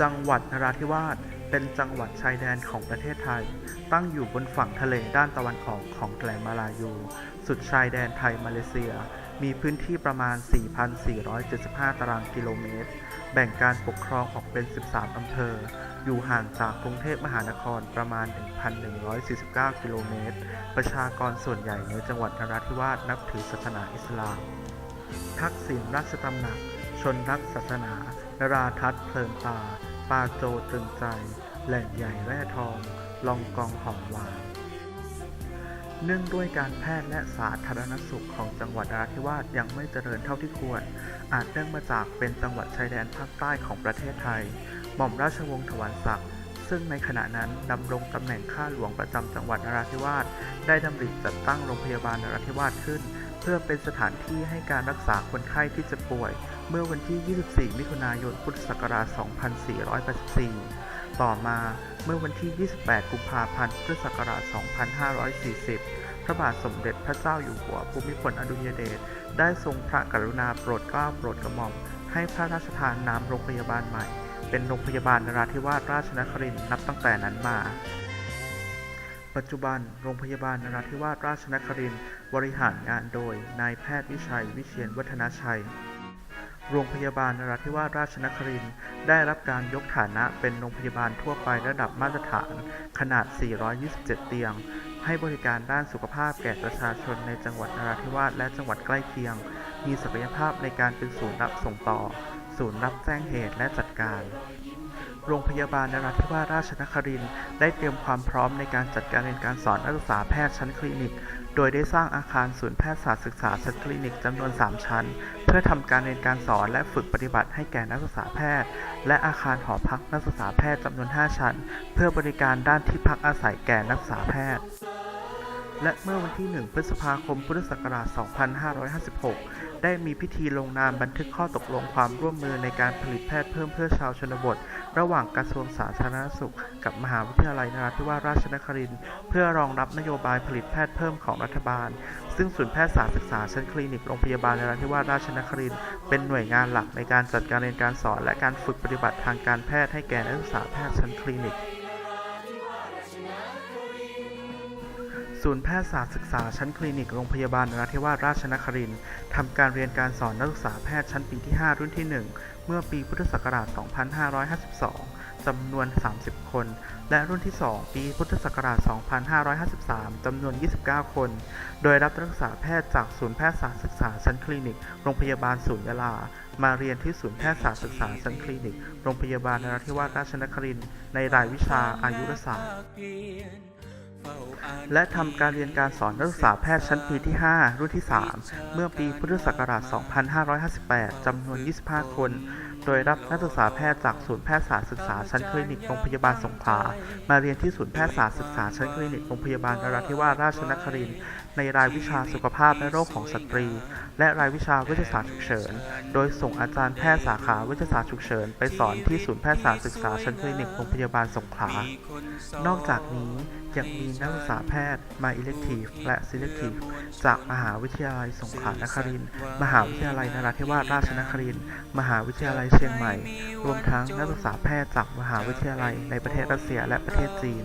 จังหวัดนราธิวาสเป็นจังหวัดชายแดนของประเทศไทย ตั้งอยู่บนฝั่งทะเลด้านตะวันออกของแถลมาลายู สุดชายแดนไทยมาเลเซีย มีพื้นที่ประมาณ 4,475 ตารางกิโลเมตร แบ่งการปกครองออกเป็น 13 อำเภอ อยู่ห่างจากกรุงเทพมหานครประมาณ 1,149 กิโลเมตร ประชากรส่วนใหญ่ในจังหวัดนราธิวาสนับถือศาสนาอิสลาม ทักษิณราชตำหนัก ชนรักศาสนา นราทัศน์เพลินตาปาโจตรึงใจ แหล่งใหญ่แร่ทอง ลองกองหอมหวานเนื่องด้วยการแพทย์และสาธารณสุขของจังหวัดนราธิวาสยังไม่เจริญเท่าที่ควร อาจเนื่องมาจากเป็นจังหวัดชายแดนภาคใต้ของประเทศไทย หม่อมราชวงศ์ถวันศักดิ์ซึ่งในขณะนั้นดำรงตำแหน่งข้าหลวงประจำจังหวัดนราธิวาสได้ดำริจัดตั้งโรงพยาบาลนราธิวาสขึ้น เพื่อเป็นสถานที่ให้การรักษาคนไข้ที่จะป่วย เมื่อวันที่ 24 มิถุนายน พุทธศักราช 2484 ต่อมาเมื่อวันที่ 28 กุมภาพันธ์ พุทธศักราช 2540 พระบาทสมเด็จพระเจ้าอยู่หัวภูมิพลอดุลยเดชได้ทรงพระกรุณาโปรดเกล้าโปรดกระหม่อม ให้พระราชทานนามโรงพยาบาลใหม่ เป็นโรงพยาบาลนราธิวาสราชนครินทร์นับตั้งแต่นั้นมาปัจจุบัน โรงพยาบาลนราธิวาสราชนครินทร์บริหารงานโดย นายแพทย์วิชัย วิเชียนวัฒนาชัย โรงพยาบาลนราธิวาสราชนครินทร์ได้รับการยกฐานะเป็นโรงพยาบาลทั่วไประดับมาตรฐาน ขนาด 427 เตียง ให้บริการด้านสุขภาพแก่ประชาชนในจังหวัดนราธิวาสและจังหวัดใกล้เคียง มีศักยภาพในการเป็นศูนย์รับส่งต่อ ศูนย์รับแจ้งเหตุและจัดการโรงพยาบาลนราธิวาสราชนครินทร์ได้เตรียมความพร้อมในการจัดการเรียนการสอนนักศึกษาแพทย์ชั้นคลินิก โดยได้สร้างอาคารศูนย์แพทยศาสตร์ศึกษาชั้นคลินิกจำนวน 3 ชั้น พื่อทำการเรียนการสอนและฝึกปฏิบัติให้แก่นักศึกษาแพทย์ และอาคารหอพักนักศึกษาแพทย์จำนวน 5 ชั้น เพื่อบริการด้านที่พักอาศัยแก่นักศึกษาแพทย์ และเมื่อวันที่ 1 พฤษภาคม พุทธศักราช 2556 ได้มีพิธีลงนามบันทึกข้อตกลงความร่วมมือในการผลิตแพทย์เพิ่มเพื่อชาวชนบท ระหว่างกระทรวงสาธารณสุข กับมหาวิทยาลัยนราธิวาสราชนครินทร์เพื่อรองรับนโยบายผลิตแพทย์เพิ่มของรัฐบาล ซึ่งศูนย์แพทยศาสตร์ศึกษาชั้นคลินิกโรงพยาบาลนราธิวาสราชนครินทร์เป็นหน่วยงานหลักในการจัดการเรียนการสอน และการฝึกปฏิบัติทางการแพทย์ให้แก่นักศึกษาแพทย์ชั้นคลินิก ศูนย์แพทยศาสตร์ศึกษาชั้นคลินิกโรงพยาบาลนราธิวาสราชนครินทร์ทำการเรียนการสอนนักศึกษาแพทย์ชั้นปีที่ 5 รุ่นที่ 1 เมื่อปีพุทธศักราช 2552 จำนวน 30 คน และรุ่นที่ 2 ปีพุทธศักราช 2553 จำนวน 29 คน โดยรับนักศึกษาแพทย์จากศูนย์แพทยศาสตร์ศึกษาชั้นคลินิกโรงพยาบาลศูนย์ยะลา มาเรียนที่ศูนย์แพทยศาสตร์ศึกษาชั้นคลินิกโรงพยาบาลนราธิวาสราชนครินทร์ในรายวิชาอายุรศาสตร์ และทำการเรียนการสอนนักศึกษาแพทย์ชั้นปีที่ 5 รุ่นที่ 3 เมื่อปีพุทธศักราช 2558 จำนวน 25 คน โดยรับนักศึกษาแพทย์จากศูนย์แพทยศาสตร์ศึกษาชั้นคลินิกโรงพยาบาลสงขลา มาเรียนที่ศูนย์แพทยศาสตร์ศึกษาชั้นคลินิกโรงพยาบาลนราธิวาสราชนครินทร์ในรายวิชาสุขภาพและโรคของสตรี และรายวิชาเวชศาสตร์ฉุกเฉิน โดยส่งอาจารย์แพทย์สาขาเวชศาสตร์ฉุกเฉิน ไปสอนที่ศูนย์แพทยศาสตร์ศึกษาชั้นคลินิกโรงพยาบาลสงขลา นอกจากนี้ยังมีนักศึกษาแพทย์มา elective และ selective จากมหาวิทยาลัยสงขลานครินทร์มหาวิทยาลัยนราธิวาสราชนครินทร์มหาวิทยาลัยเชียงใหม่ รวมทั้งนักศึกษาแพทย์จากมหาวิทยาลัยในประเทศรัสเซียและประเทศจีน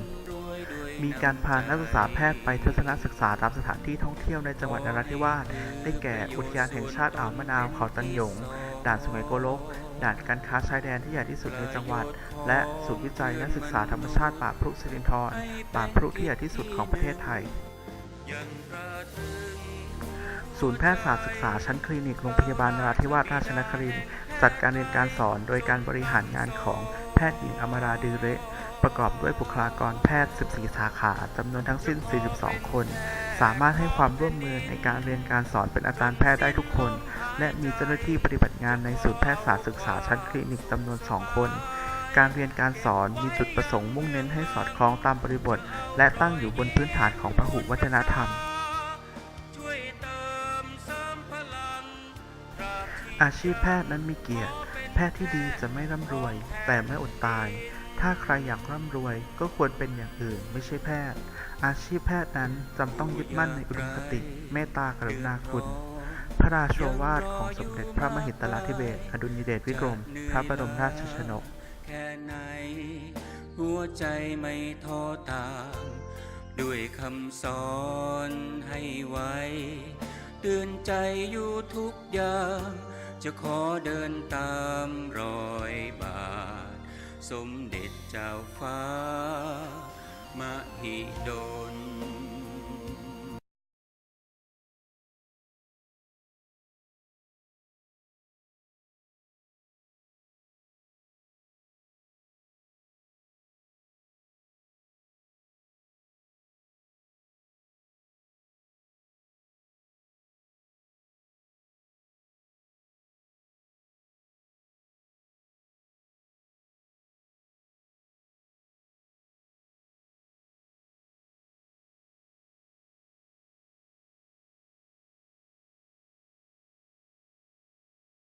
มีการพานักศึกษาแพทย์ไปทัศนศึกษาตามสถานที่ท่องเที่ยวในจังหวัดนราธิวาส ได้แก่อุทยานแห่งชาติอ่าวมะนาวเขาตันหยง ด่านสุไหงโกลก ด่านการค้าชายแดนที่ใหญ่ที่สุดในจังหวัด และศูนย์วิจัยและศึกษาธรรมชาติป่าพรุสิรินธรป่าพรุที่ใหญ่ที่สุดของประเทศไทย ศูนย์แพทยศาสตร์ศึกษาชั้นคลินิกโรงพยาบาลนราธิวาสราชนครินทร์จัดการเรียนการสอนโดยการบริหารงานของแพทย์หญิงอมราดือเระประกอบด้วยบุคลากรแพทย์ 14 สาขาจำนวนทั้งสิ้น 42 คน สามารถให้ความร่วมมือในการเรียนการสอนเป็นอาจารย์แพทย์ได้ทุกคน และมีเจ้าหน้าที่ปฏิบัติงานในศูนย์แพทยศาสตร์ศึกษาชั้นคลินิกจำนวน 2 คนการเรียนการสอนมีจุดประสงค์มุ่งเน้นให้สอดคล้องตามบริบท และตั้งอยู่บนพื้นฐานของพหุวัฒนธรรม อาชีพแพทย์นั้นมีเกียรติ แพทย์ที่ดีจะไม่ร่ำรวย แต่ไม่อดตาย ถ้าใครอยากร่ำรวยก็ควรเป็นอย่างอื่นไม่ใช่แพทย์ อาชีพแพทย์นั้นจำต้องยึดมั่นในอุดมคติ เมตตากรุณาคุณ พระราโชวาทของสมเด็จพระมหิดลาธิเบศอดุลยเดชวิกรม พระบรมราชชนกค่ไหน หัวใจไม่ท้อตาม ด้วยคำสอนให้ไวเตือนใจอยู่ทุกยาม จะขอเดินตามรอยบาท สมเด็จเจ้าฟ้า มหิดล